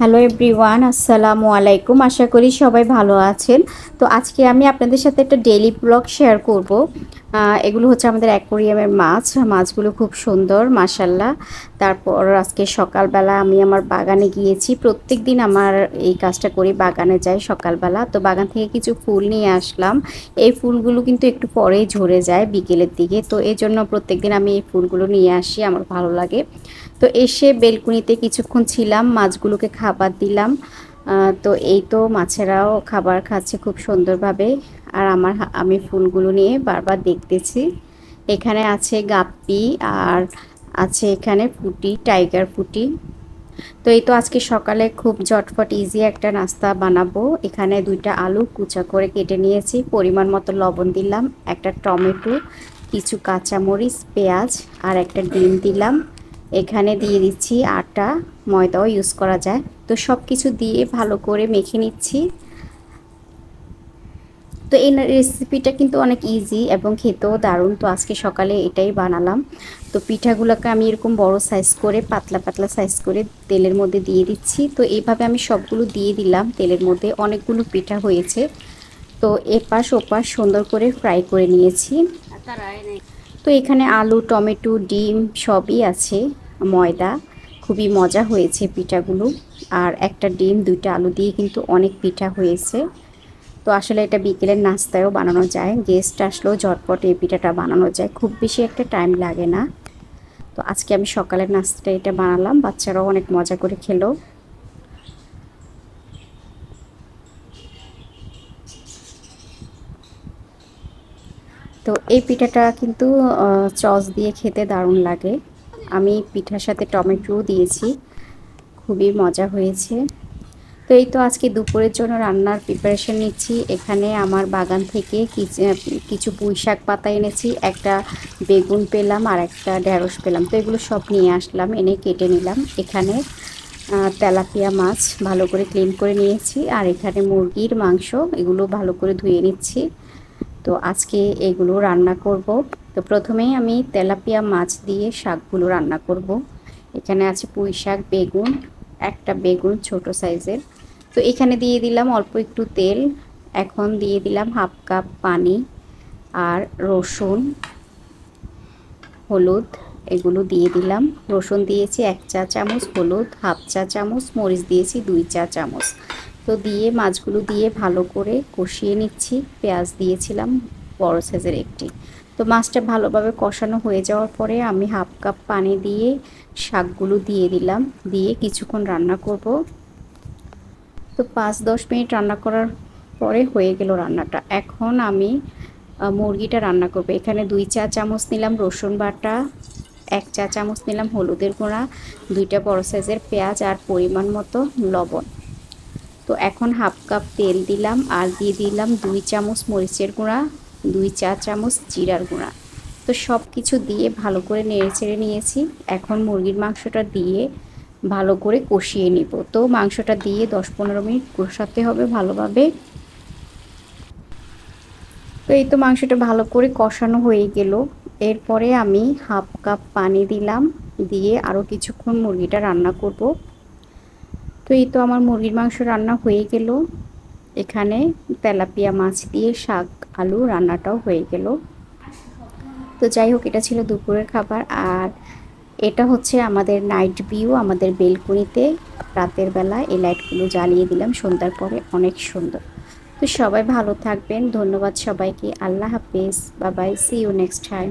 Hello everyone আসসালামু আলাইকুম। আশা করি সবাই ভালো আছেন। তো আজকে আমি আপনাদের সাথে একটা ডেলি ব্লগ শেয়ার করব। এগুলো হচ্ছে আমাদের অ্যাকোরিয়ামের মাছ। মাছগুলো খুব সুন্দর মাসাল্লাহ তারপর আজকে সকালবেলা আমি আমার বাগানে গিয়েছি। প্রত্যেক দিন আমার এই কাজটা করি, বাগানে যাই সকালবেলা। তো বাগান থেকে কিছু ফুল নিয়ে আসলাম। এই ফুলগুলো কিন্তু একটু পরেই ঝরে যায় বিকেলের দিকে। তো এই জন্য প্রত্যেক দিন আমি এই ফুলগুলো নিয়ে আসি, আমার ভালো লাগে। তো এসে বেলকুনিতে কিছুক্ষণ ছিলাম, মাছগুলোকে খাবার দিলাম। তো এই তো মাছেরাও খাবার খাচ্ছে খুব সুন্দরভাবে। আর আমার আমি ফুলগুলো নিয়ে বারবার দেখতেছি। এখানে আছে গাপ্পি আর আছে এখানে ফুটি টাইগার ফুটি তো এই তো আজকে সকালে খুব ঝটফট ইজি একটা নাস্তা বানাবো। এখানে দুইটা আলু কুচা করে কেটে নিয়েছি। পরিমাণ মতো লবণ দিলাম, একটা টমেটো, কিছু কাঁচামরিচ, পেঁয়াজ আর একটা ডিম দিলাম। এখানে দিয়ে দিচ্ছি আটা, ময়দাও ইউজ করা যায়। তো সব কিছু দিয়ে ভালো করে মেখে নিচ্ছি। তো এই রেসিপিটা কিন্তু অনেক ইজি এবং খেতেও দারুণ। তো আজকে সকালে এটাই বানালাম। তো পিঠাগুলোকে আমি এরকম বড় সাইজ করে, পাতলা পাতলা সাইজ করে তেলের মধ্যে দিয়ে দিচ্ছি। তো এইভাবে আমি সবগুলো দিয়ে দিলাম তেলের মধ্যে। অনেকগুলো পিঠা হয়েছে। তো এপাশ ওপাশ সুন্দর করে ফ্রাই করে নিয়েছি। তো এখানে আলু, টমেটো, ডিম সবই আছে, ময়দা। খুবই মজা হয়েছে পিঠাগুলো। আর একটা ডিম, দুইটা আলু দিয়ে কিন্তু অনেক পিঠা হয়েছে। তো আসলে এটা বিকেলের নাস্তায়ও বানানো যায়। গেস্ট আসলেও ঝটপট এই পিঠাটা বানানো যায়। খুব বেশি একটা টাইম লাগে না। তো আজকে আমি সকালের নাস্তাটা এটা বানালাম। বাচ্চারাও অনেক মজা করে খেলো। তো এই পিঠাটা কিন্তু চস দিয়ে খেতে দারুণ লাগে। আমি পিঠার সাথে টমেটো দিয়েছি। খুবই মজা হয়েছে। তো এই তো আজকে দুপুরের জন্য রান্নার প্রিপারেশন নিচ্ছি। এখানে আমার বাগান থেকে কিছু- পুঁই শাক পাতা এনেছি, একটা বেগুন পেলাম আর একটা ঢেঁড়স পেলাম। তো এগুলো সব নিয়ে আসলাম, এনে কেটে নিলাম। এখানে তেলাপিয়া মাছ ভালো করে ক্লিন করে নিয়েছি আর এখানে মুরগির মাংস, এগুলো ভালো করে ধুয়ে নিচ্ছি। তো আজকে এগুলো রান্না করব। তো প্রথমেই আমি তেলাপিয়া মাছ দিয়ে শাকগুলো রান্না করব। এখানে আছে পুঁই শাক, বেগুন, একটা বেগুন ছোট সাইজের। তো এখানে দিয়ে দিলাম অল্প একটু তেল, এখন দিয়ে দিলাম হাফ কাপ পানি আর রসুন, হলুদ, এগুলো দিয়ে দিলাম। রসুন দিয়েছি এক চা চামচ, হলুদ হাফ চা চামচ, মরিচ দিয়েছি দুই চা চামচ। তো দিয়ে মাছগুলো দিয়ে ভালো করে কষিয়ে নিচ্ছি, পেঁয়াজ দিয়েছিলাম বড় সাইজের একটি। তো মাছটা ভালোভাবে কষানো হয়ে যাওয়ার পরে আমি হাফ কাপ পানি দিয়ে শাকগুলো দিয়ে দিলাম, দিয়ে কিছুক্ষণ রান্না করব। তো পাঁচ দশ মিনিট রান্না করার পরে হয়ে গেল রান্নাটা। এখন আমি মুরগিটা রান্না করব। এখানে দুই চা চামচ নিলাম রসুন বাটা, এক চা চামচ নিলাম হলুদের গুঁড়া, দুইটা বড় সাইজের পেঁয়াজ আর পরিমাণ মতো লবণ। তো এখন হাফ কাপ তেল দিলাম আর দিয়ে দিলাম দুই চামচ মরিচের গুঁড়া দুই চা চামচ জিরার গুঁড়া। তো সব কিছু দিয়ে ভালো করে নেড়ে চেড়ে নিয়েছি। এখন মুরগির মাংসটা দিয়ে ভালো করে কষিয়ে নিব। তো মাংসটা দিয়ে দশ পনেরো মিনিট কষাতে হবে ভালোভাবে। তো এই তো মাংসটা ভালো করে কষানো হয়ে গেল। এরপরে আমি হাফ কাপ পানি দিলাম। দিয়ে আরও কিছুক্ষণ মুরগিটা রান্না করব। তো এই তো আমার মুরগির মাংস রান্না হয়ে গেল। এখানে তেলাপিয়া মাছ দিয়ে শাক, আলু রান্নাটাও হয়ে গেল। তো যাই হোক, এটা ছিল দুপুরের খাবার। আর এটা হচ্ছে আমাদের নাইট ভিউ আমাদের বেলকুনিতে। রাতের বেলা এই লাইটগুলো জ্বালিয়ে দিলাম, সন্ধ্যার পরে অনেক সুন্দর। তো সবাই ভালো থাকবেন। ধন্যবাদ সবাইকে। আল্লাহ হাফেজ। বাবাই। C you next time